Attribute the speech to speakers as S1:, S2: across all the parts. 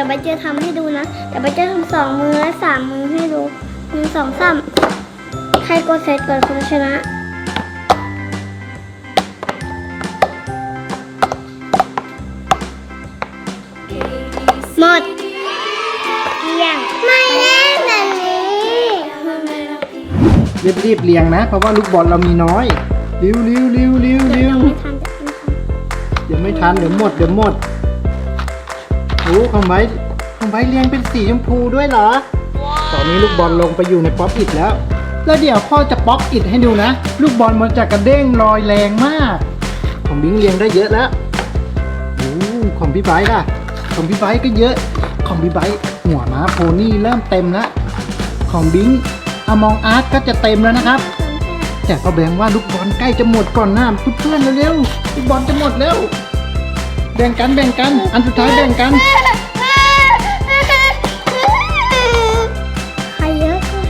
S1: ดี๋ยวใบจะทำให้ดูนะเดี๋ยวใบจะทำสองมือและสามมือให้ดูหนึ่งสองสามใครกดเซตก่อนคนชนะหมดเกลี้ยงไม่เล่นแบบนี้
S2: รีบรีบๆเรียงนะ เพราะว่าลูกบอลเรามีน้อยเร็วเร็วเร็วเร็วเร็
S1: ยั
S2: ว
S1: งไม่ทันจะไม่ทัน
S2: เดี๋ยวไม่ทัน เดี๋ยวหมด เดี๋ยวหมด โอ้ของไบร์ทของไบร์ทเรียงเป็นสีชมพูด้วยเหรอ ตอนนี้ลูกบอลลงไปอยู่ในป๊อปอิดแล้ว แล้วเดี๋ยวพ่อจะป๊อปอิดให้ดูนะ ลูกบอลมันจะกระเด้งลอยแรงมาก ของบิงเรียงได้เยอะแล้วโอ้ของพี่ไบร์ทอะของพี่ไบร์ทก็เยอะ ของพี่ไบร์ทหัวม้าโพนี่เริ่มเต็มแล้ว ของบิงอมองอาร์ตก็จะเต็มแล้วนะครับแต่พ่อแบงค์ว่าลูกบอลใกล้จะหมดก่อนหน้าเพื่อนๆเร็วๆลูกบอลจะหมดแล้ว แบ่งกันแบ่งกัน อันสุดท้ายแบ่งกัน
S1: ใครเยอะกว่า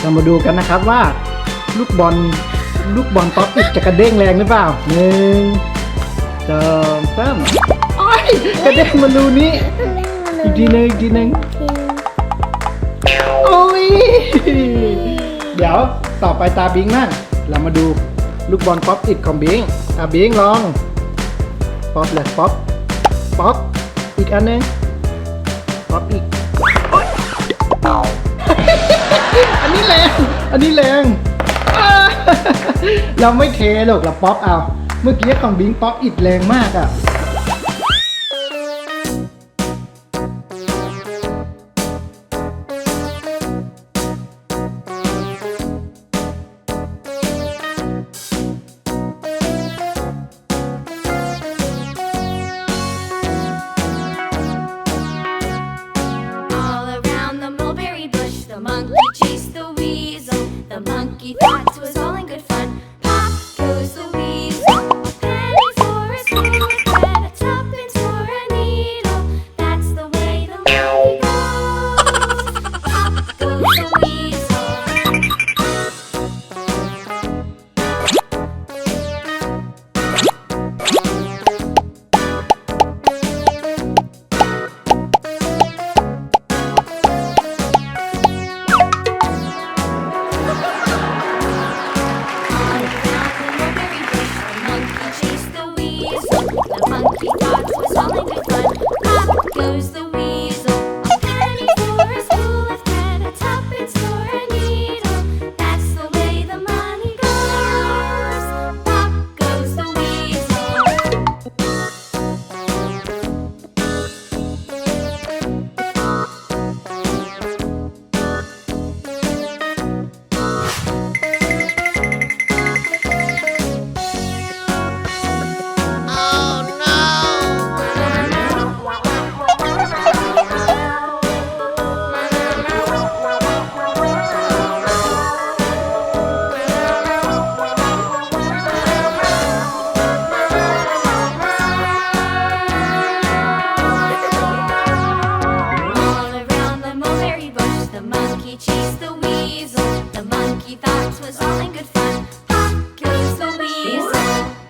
S2: เรามาดูกันนะครับว่า ลูกบอลลูกบอลป๊อปอิดจะกระเด้งแรงหรือเปล่าหนึ่งสองสามโอ้ยกระเด้งมารูนี้
S1: เล่นมาเล
S2: อี
S1: ย
S2: กทีหนึงอีกทีหนึง
S1: ที
S2: โอ้ยเดี๋ยวต่อไปตาบิงมั่งเรามาดู ลูกบอลป๊อปอิดของบิงอะบิงลอง ป๊อปเลยป๊อป ป๊อป อีกอันนึงป๊อปอีก อันนี้แรง อันนี้แรง เราไม่เทหรอกเราป๊อปเอา เมื่อกี้ของบิงป๊อปอิดแรงมากอะ
S3: The monkey thought was all in good fun. thoughts was all in good fun. Pop goes the weasel.